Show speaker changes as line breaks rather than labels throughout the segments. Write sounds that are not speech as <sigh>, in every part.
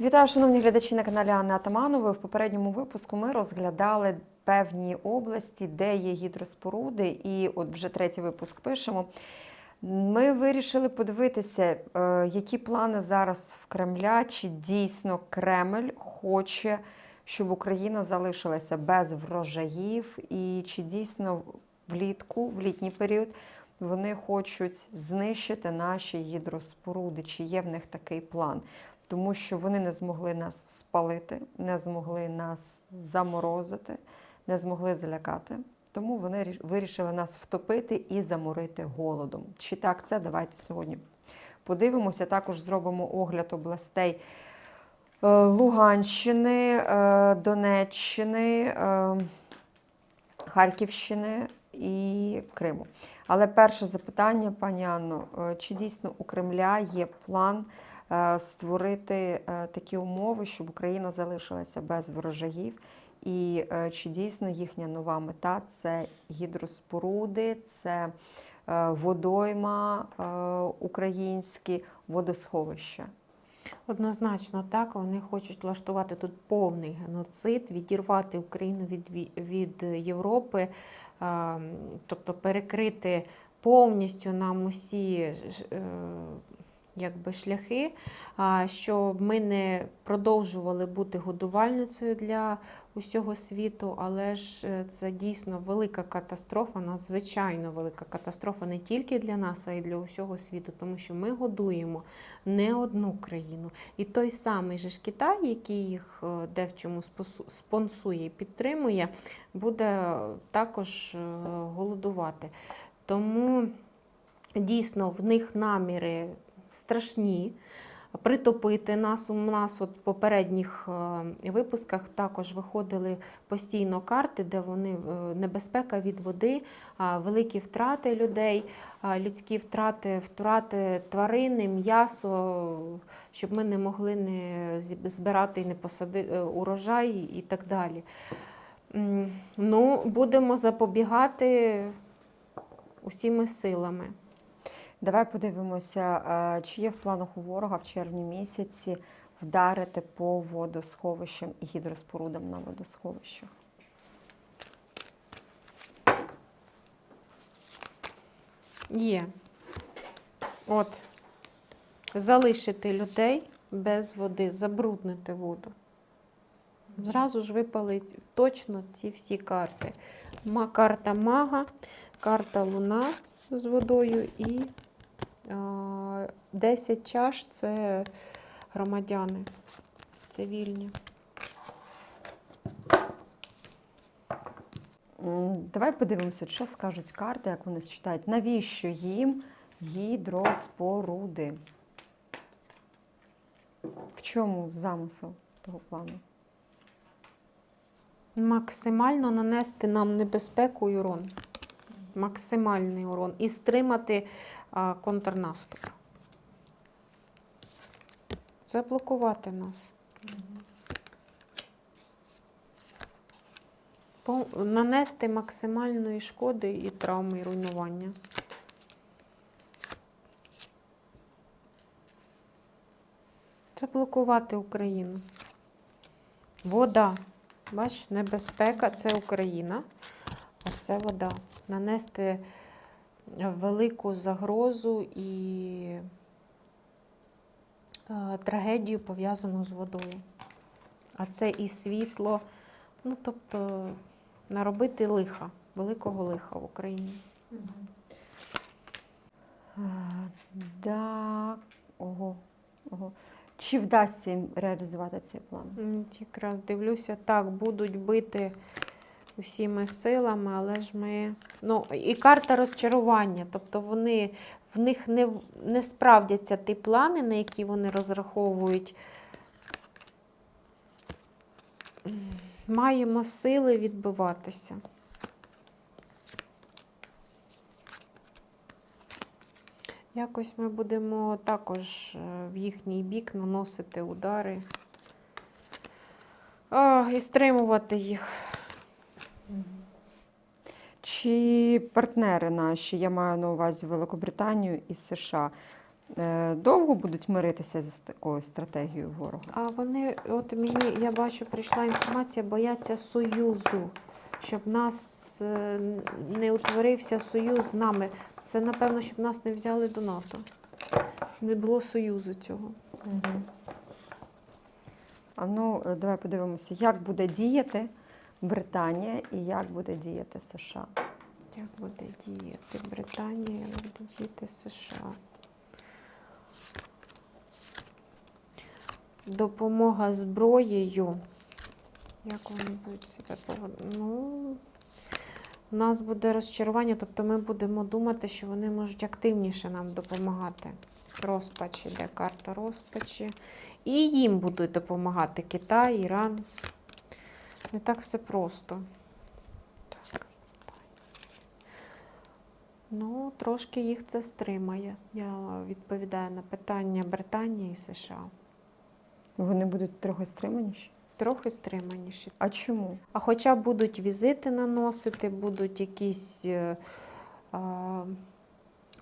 Вітаю, шановні глядачі на каналі Анни Атаманової. В попередньому випуску ми розглядали певні області, де є гідроспоруди, і от вже третій випуск пишемо. Ми вирішили подивитися, е, які плани зараз в Кремля, чи дійсно Кремль хоче, щоб Україна залишилася без врожаїв, і чи дійсно влітку, в літній період, вони хочуть знищити наші гідроспоруди, чи є в них такий план тому що вони не змогли нас спалити, не змогли нас заморозити, не змогли залякати. Тому вони ріш- вирішили нас втопити і заморити голодом. Чи так це? Давайте сьогодні подивимося. Також зробимо огляд областей е, Луганщини, е, Донеччини, е, Харківщини і Криму. Але перше запитання, пані Анно, чи дійсно у Кремля є план створити е, такі умови, щоб Україна залишилася без ворожаїв? І е, чи дійсно їхня нова мета це гідроспоруди, це е, водойма е, українські, водосховища?
Однозначно так, вони хочуть влаштувати тут повний геноцид, відірвати Україну від, від Європи, тобто перекрити повністю нам усі е, якби, шляхи, щоб ми не продовжували бути годувальницею для усього світу, але ж е, це дійсно велика катастрофа, надзвичайно велика катастрофа не тільки для нас, а й для усього світу, тому що ми годуємо не одну країну. І той самий же ж Китай, який їх е, де в чому спонсує і підтримує, буде також е, голодувати. Тому дійсно в них наміри страшні. Притопити нас у нас от в попередніх е, випусках також виходили постійно карти, де вони е, небезпека від води, великі втрати людей, людські втрати, втрати тварини, м'ясо, щоб ми не могли не збирати і не посадити урожай і так далі. Ну, будемо запобігати усіми силами.
Давай подивимося, чи є в планах у ворога в червні місяці вдарити по водосховищам і гідроспорудам на водосховищах.
Є. От. Залишити людей без води, забруднити воду. Зразу ж випалить точно ці всі карти. Карта мага, карта луна з водою і 10 чаш це громадяни цивільні.
Давай подивимося, що скажуть карти, як вони читають. Навіщо їм гідроспоруди? В чому замисел того плану?
Максимально нанести нам небезпеку і урон. Максимальний урон. І стримати контрнаступ. Заблокувати нас. Нанести максимальної шкоди і травми і руйнування. Заблокувати Україну. Вода. Бач, небезпека це Україна, а це вода. Нанести велику загрозу і е, трагедію пов'язану з водою. А це і світло, ну тобто наробити лиха, великого лиха в Україні.
А, Да. Ого. Ого. Чи вдасться їм реалізувати цей план?
Якраз дивлюся, так, будуть бити усіми силами, але ж ми. Ну, і карта розчарування. Тобто вони в них не, не справдяться ті плани, на які вони розраховують. Маємо сили відбиватися. Якось ми будемо також е, в їхній бік наносити удари. А, і стримувати їх.
Чи партнери наші, я маю на увазі Великобританію і США, Е, Довго будуть миритися з такою стратегією ворога?
А вони, от мені, я бачу, прийшла інформація, бояться союзу, щоб нас е, не утворився союз з нами. Це, напевно, щоб нас не взяли до НАТО. Не було союзу цього.
А ну, е, давай подивимося, як буде діяти Британія і як буде діяти США.
Як буде діяти Британія, як буде діяти США? Допомога зброєю. Як вони будуть себе поводити? Ну, у нас буде розчарування, тобто ми будемо думати, що вони можуть активніше нам допомагати. Розпач іде карта розпачі. І їм будуть допомагати Китай, Іран. Не так все просто. Так. Ну, трошки їх це стримає. Я відповідаю на питання Британії і США.
Вони будуть трохи стриманіші.
Трохи стриманіші.
А чому?
А хоча будуть візити наносити, будуть якісь е, а,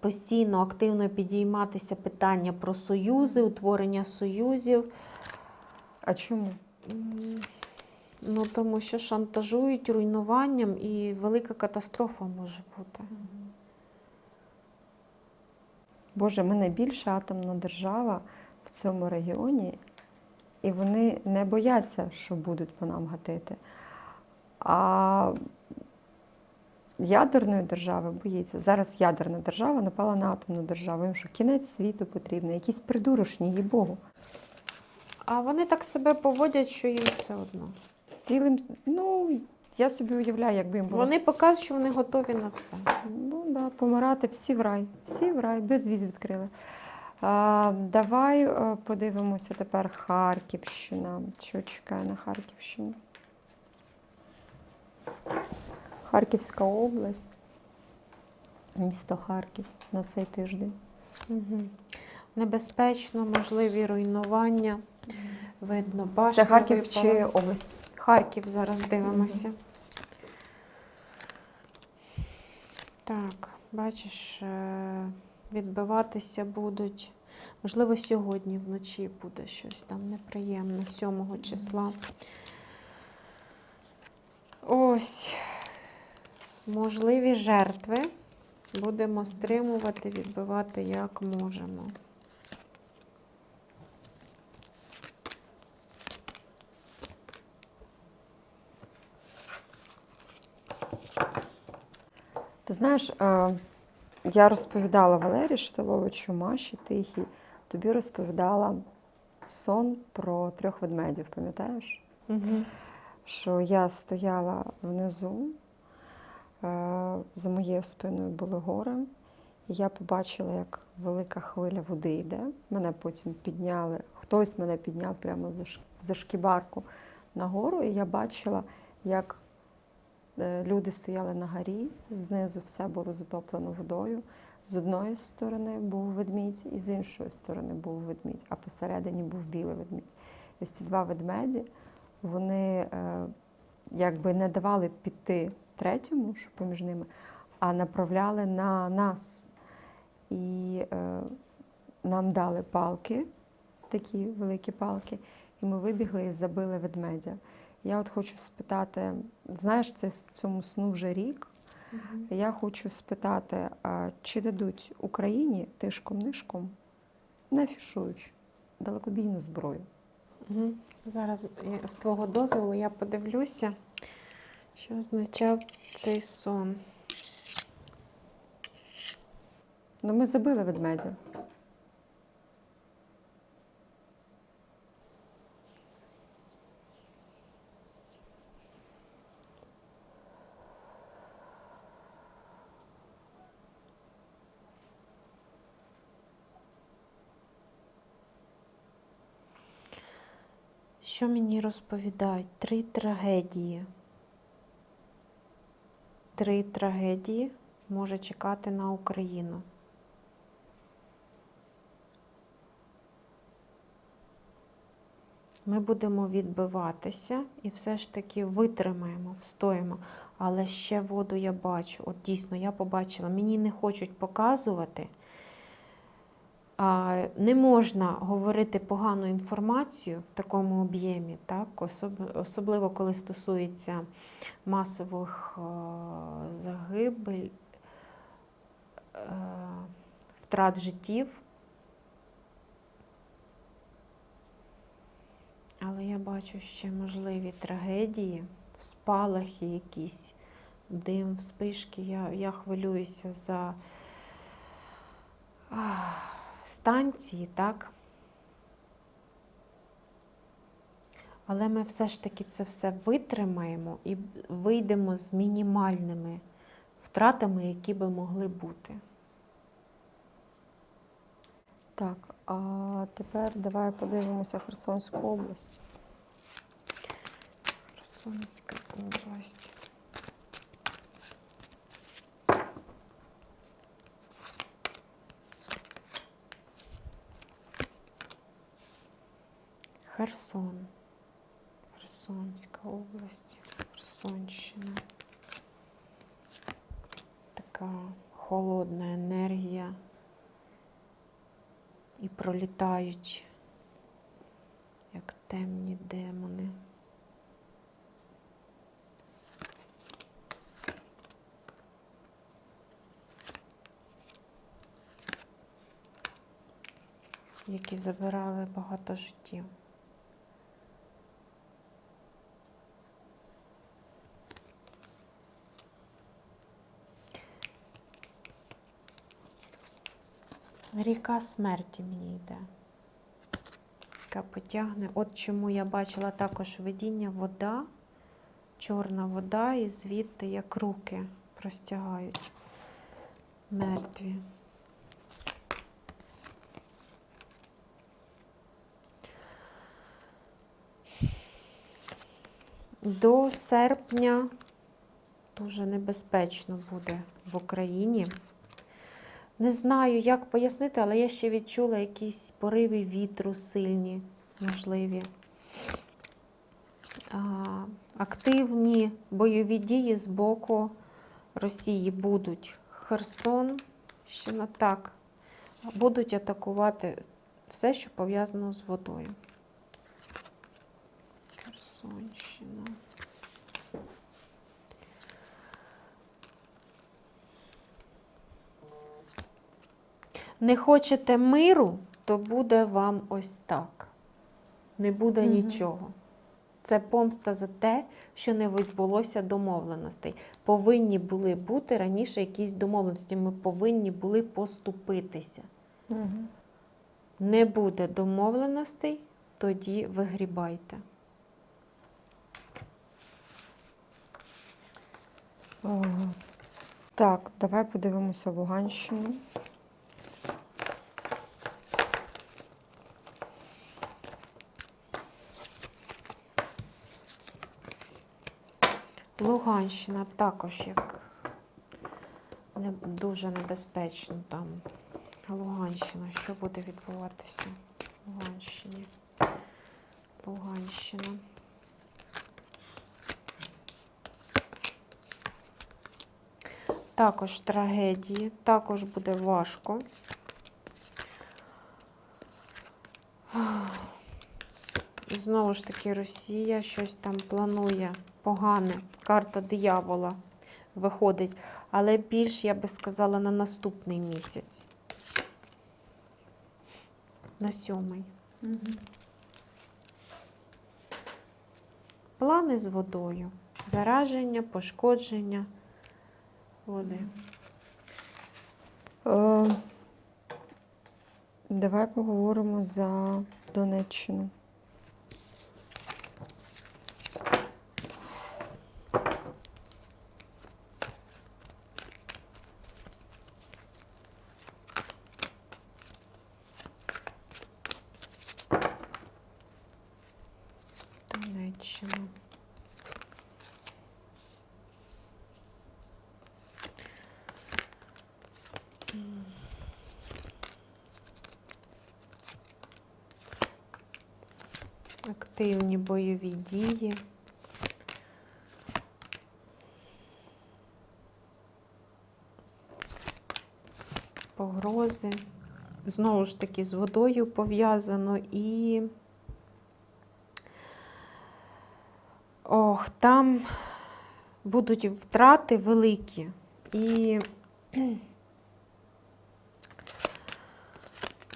постійно активно підійматися питання про союзи, утворення союзів.
А чому?
Ну, тому що шантажують руйнуванням і велика катастрофа може бути.
Боже, ми найбільша атомна держава в цьому регіоні, і вони не бояться, що будуть по нам гатити. А ядерної держави боїться. Зараз ядерна держава напала на атомну державу. Їм що кінець світу потрібен, якісь придурочні, їй Богу.
А вони так себе поводять, що їм все одно.
Цілим, ну, я собі уявляю, якби їм було.
Вони показують, що вони готові на все.
Ну да, помирати всі в рай. Всі в рай, без віз відкрили. А, давай е, подивимося тепер Харківщина. Що чекає на Харківщину? Харківська область, місто Харків на цей тиждень.
Угу. Небезпечно, можливі руйнування. Видно,
Це Харків
випала.
чи область?
Харків зараз дивимося. Так, бачиш, е, відбиватися будуть. Можливо, сьогодні вночі буде щось там неприємне, 7 числа. Ось можливі жертви. Будемо стримувати, відбивати як можемо.
Знаєш, е, я розповідала Валерії Штиловичу, Маші Тихій, тобі розповідала сон про трьох ведмедів, пам'ятаєш?
Угу.
що я стояла внизу, е, за моєю спиною були гори, і я побачила, як велика хвиля води йде. Мене потім підняли, хтось мене підняв прямо за, шкібарку на гору, і я бачила, як люди стояли на горі, знизу все було затоплено водою. З одної сторони був ведмідь, і з іншої сторони був ведмідь, а посередині був білий ведмідь. Ось ці два ведмеді вони е, якби не давали піти третьому, що поміж ними, а направляли на нас. І е, нам дали палки, такі великі палки, і ми вибігли і забили ведмедя. Я от хочу спитати, знаєш, це цьому сну вже рік. Я хочу спитати, а чи дадуть Україні тишком-нишком, не афішуючи, далекобійну зброю?
Угу. Зараз з твого дозволу я подивлюся, що означав цей сон.
Ну, ми забили ведмедя.
Що мені розповідають? Три трагедії. Три трагедії може чекати на Україну. Ми будемо відбиватися і все ж таки витримаємо, встоїмо. Але ще воду я бачу. От дійсно, я побачила. Мені не хочуть показувати. Не можна говорити погану інформацію в такому об'ємі, так? особливо коли стосується масових е, загибель, е, втрат життів. Але я бачу ще можливі трагедії, спалахи якісь, дим, вспишки. Я, я хвилююся за ах, станції, так? Але ми все ж таки це все витримаємо і вийдемо з мінімальними втратами, які би могли бути.
Так, а тепер давай подивимося Херсонську область.
Херсонська область. Херсон. Херсонська область, Херсонщина. Така холодна енергія. І пролітають як темні демони. які забирали багато життів. Ріка смерті мені йде. Яка потягне. От чому я бачила також видіння вода, чорна вода, і звідти як руки простягають мертві. До серпня дуже небезпечно буде в Україні. Не знаю, як пояснити, але я ще відчула якісь пориви вітру сильні, можливі. Активні бойові дії з боку Росії будуть. Херсон ще не так. Будуть атакувати все, що пов'язано з водою. Херсонщина. Не хочете миру, то буде вам ось так. Не буде
Мгм.
нічого. Це помста за те, що не відбулося домовленостей. Повинні були бути раніше якісь домовленості. Ми повинні були поступитися.
Угу.
Не буде домовленостей, тоді вигрібайте.
Так, давай подивимося Луганщину.
Луганщина також як не дуже небезпечно там. Луганщина, що буде відбуватися в Луганщині? Луганщина. Також трагедії, також буде важко. Знову ж таки, Росія щось там планує погане. Карта диявола виходить. Але більш, я би сказала, на наступний місяць. На сьомий. Плани з водою. Зараження, пошкодження води.
Е, давай поговоримо за Донеччину.
Активні бойові дії. Погрози, знову ж таки з водою пов'язано і. Ох, там будуть втрати великі. І.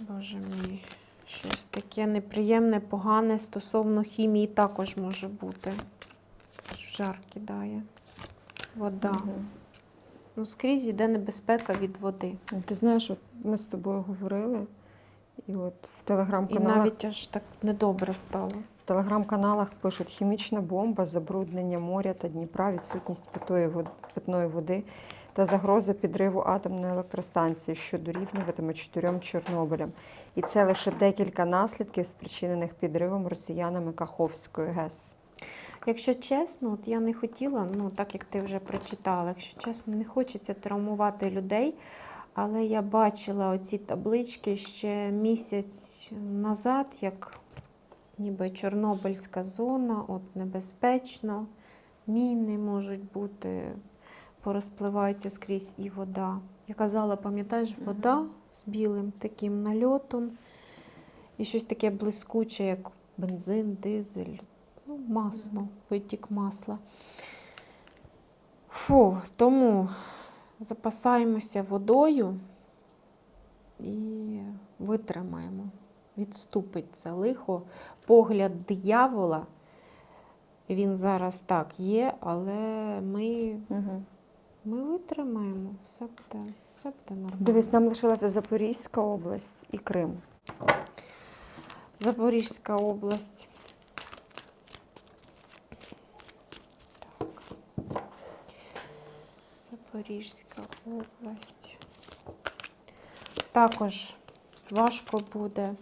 Боже мій, щось таке неприємне, погане стосовно хімії також може бути. Жар кидає. Вода.
Угу.
Ну, скрізь йде небезпека від води.
Ти знаєш, от ми з тобою говорили, і от в телеграм-каналах
навіть аж так недобре стало.
В телеграм-каналах пишуть хімічна бомба, забруднення моря та Дніпра, відсутність питної води та загроза підриву атомної електростанції, що дорівнюватиме чотирьом Чорнобилям. І це лише декілька наслідків, спричинених підривом росіянами Каховської ГЕС.
Якщо чесно, от я не хотіла, ну так як ти вже прочитала, якщо чесно, не хочеться травмувати людей. Але я бачила оці таблички ще місяць назад, як ніби Чорнобильська зона, от небезпечно, міни можуть бути, порозпливаються скрізь і вода. Я казала, пам'ятаєш, вода з білим таким нальотом, і щось таке блискуче, як бензин, дизель, ну, масло, витік масла. Фу, тому запасаємося водою і витримаємо. Відступить це лихо. Погляд диявола, він зараз так є, але ми,
Угу.
ми витримаємо. Все буде, все буде нормально.
Дивись, нам лишилася Запорізька область і Крим.
Запорізька область. Так. Запорізька область. Також важко буде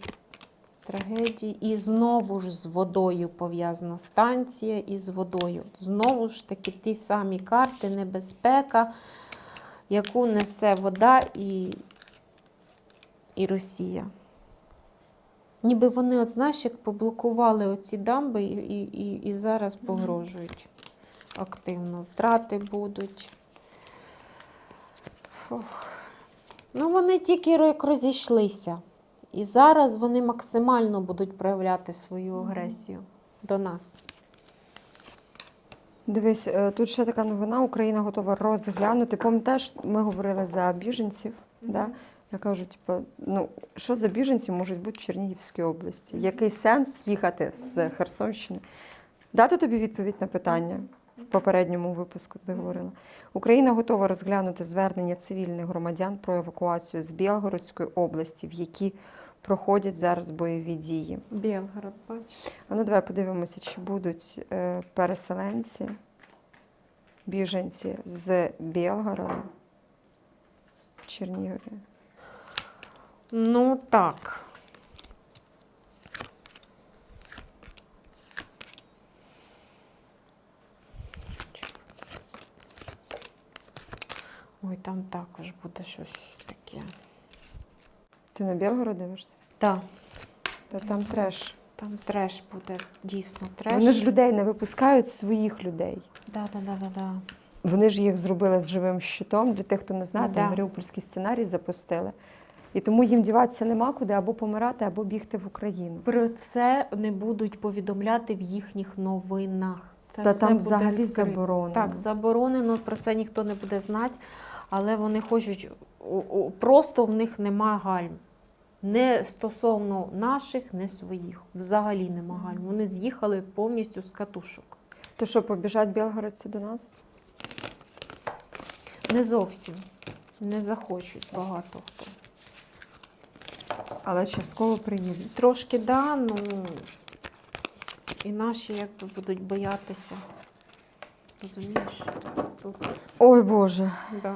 трагедії. І знову ж з водою пов'язано. Станція із водою. Знову ж таки ті самі карти, небезпека, яку несе вода і, і Росія. Ніби вони, от знаєш, як поблокували оці дамби і, і, і, і зараз погрожують активно. Втрати будуть. Фух. Ну, вони тільки розійшлися. І зараз вони максимально будуть проявляти свою агресію до нас.
Дивись, е, тут ще така новина. Україна готова розглянути. Пам'ятаєш, ми говорили за біженців. Да? Я кажу, типу, ну що за біженці можуть бути в Чернігівській області? Який сенс їхати з Херсонщини? Дати тобі відповідь на питання в попередньому випуску, де говорила. Україна готова розглянути звернення цивільних громадян про евакуацію з Білгородської області, в якій проходять зараз бойові дії.
Білгород, бачиш.
А ну давай подивимося, чи будуть е, переселенці, біженці з Білгорода в Чернігові.
Ну так. Ой, там також буде щось таке.
Ти на Білгород дивишся?
Так,
Та там треш.
там треш буде, дійсно треш.
Вони ж людей не випускають своїх людей.
Да, да, да, да, да.
Вони ж їх зробили з живим щитом. Для тих, хто не знає,
Да.
там Маріупольський сценарій запустили. І тому їм діватися нема куди або помирати, або бігти в Україну.
Про це не будуть повідомляти в їхніх новинах. Це
Та
все
там
буде
взагалі
скрито.
заборонено.
Так, заборонено, про це ніхто не буде знати, але вони хочуть, о- о, просто в них нема гальм. Не стосовно наших, не своїх. Взагалі нема гальм. Вони з'їхали повністю з катушок.
То що, побіжать білгородці до нас?
Не зовсім. Не захочуть багато хто.
Але частково приїдуть.
Трошки да, ну і наші якби будуть боятися. Розумієш? Тут,
Ой Боже,
да.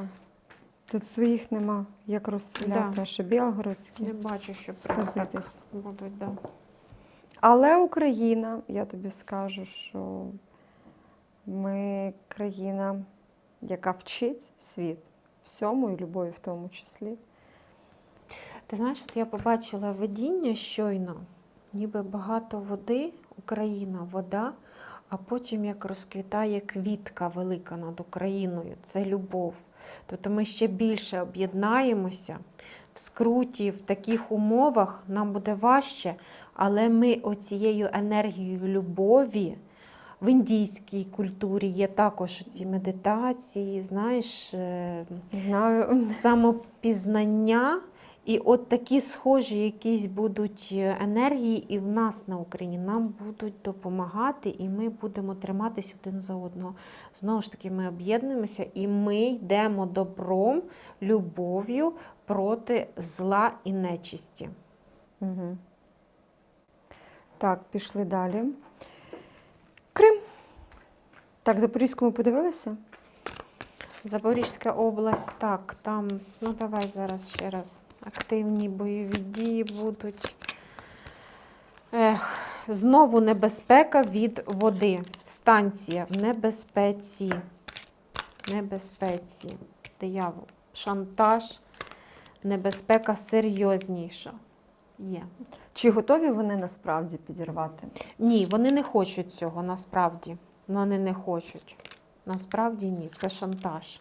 Тут своїх нема. Як розселяти,
Да.
ще білгородські.
Не бачу, що прям так будуть, да.
Але Україна, я тобі скажу, що ми країна, яка вчить світ всьому і любові в тому числі.
Ти знаєш, от я побачила видіння щойно, ніби багато води, Україна, вода, а потім як розквітає квітка велика над Україною. Це любов. Тобто ми ще більше об'єднаємося в скруті, в таких умовах нам буде важче, але ми оцією енергією любові. В індійській культурі є також ці медитації, знаєш, е,
Знаю.
самопізнання. І от такі схожі якісь будуть е, енергії і в нас на Україні нам будуть допомагати, і ми будемо триматись один за одного. Знову ж таки, ми об'єднуємося і ми йдемо добром, любов'ю проти зла і нечисті.
Угу. Так, пішли далі. Крим. Так, Запорізьку ми подивилися?
Запорізька область, так, там, ну давай зараз ще раз. Активні бойові дії будуть. Ех, знову небезпека від води. Станція в небезпеці. Небезпеці. Диявол. Шантаж. Небезпека серйозніша. Є.
Чи готові вони насправді підірвати?
Ні, вони не хочуть цього насправді. Вони не хочуть. Насправді ні, це шантаж.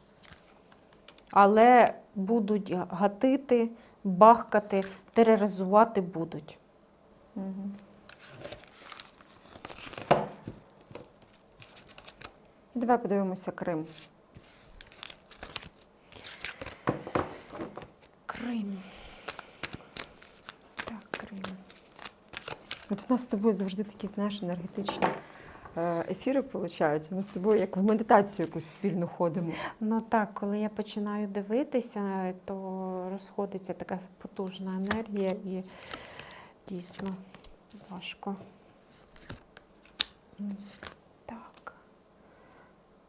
Але будуть гатити, бахкати, тероризувати будуть.
Угу. Давай подивимося Крим.
Крим. Так, Крим.
От у нас з тобою завжди такі, знаєш, енергетичні е, ефіри получаються. Ми з тобою як в медитацію якусь спільно ходимо.
Ну так, коли я починаю дивитися, то розходиться така потужна енергія і дійсно важко. Так.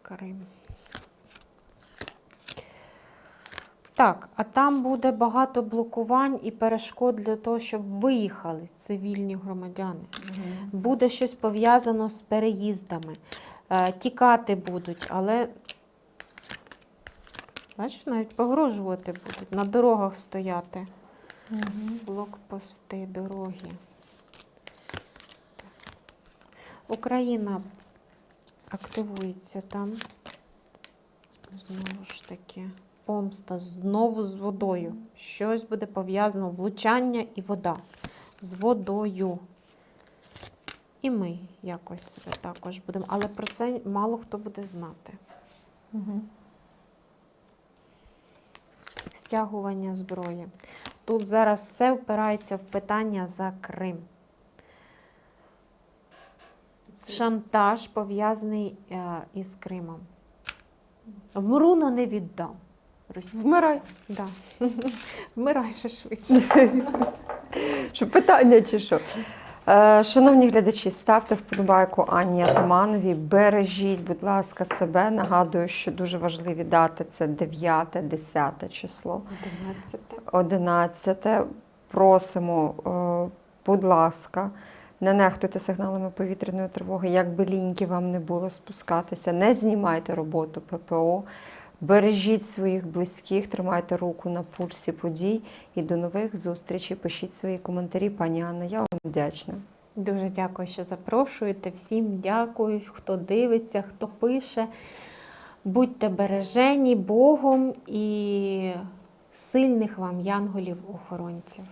Крим. Так, а там буде багато блокувань і перешкод для того, щоб виїхали цивільні громадяни. Буде щось пов'язано з переїздами. Е, Тікати будуть, але бачиш, навіть погрожувати будуть, на дорогах стояти. Блокпости, дороги. Україна активується там. Знову ж таки, помста знову з водою. Щось буде пов'язано, влучання і вода. З водою. І ми якось себе також будемо. Але про це мало хто буде знати.
Угу.
Стягування зброї. Тут зараз все впирається в питання за Крим. Шантаж пов'язаний е, із Кримом. Вмру, но не віддам. Росії.
Вмирай.
Да. <laughs> Вмирай вже швидше.
Що питання чи що? Е, Шановні глядачі, ставте вподобайку Анні Атамановій. Бережіть, будь ласка, себе. Нагадую, що дуже важливі дати це 9, 10 число.
11.
11. Просимо, е, будь ласка, не нехтуйте сигналами повітряної тривоги, як би ліньки вам не було спускатися, не знімайте роботу ППО, бережіть своїх близьких, тримайте руку на пульсі подій і до нових зустрічей. Пишіть свої коментарі, пані Анна. Я вам вдячна.
Дуже дякую, що запрошуєте. Всім дякую, хто дивиться, хто пише. Будьте бережені Богом і сильних вам янголів-охоронців.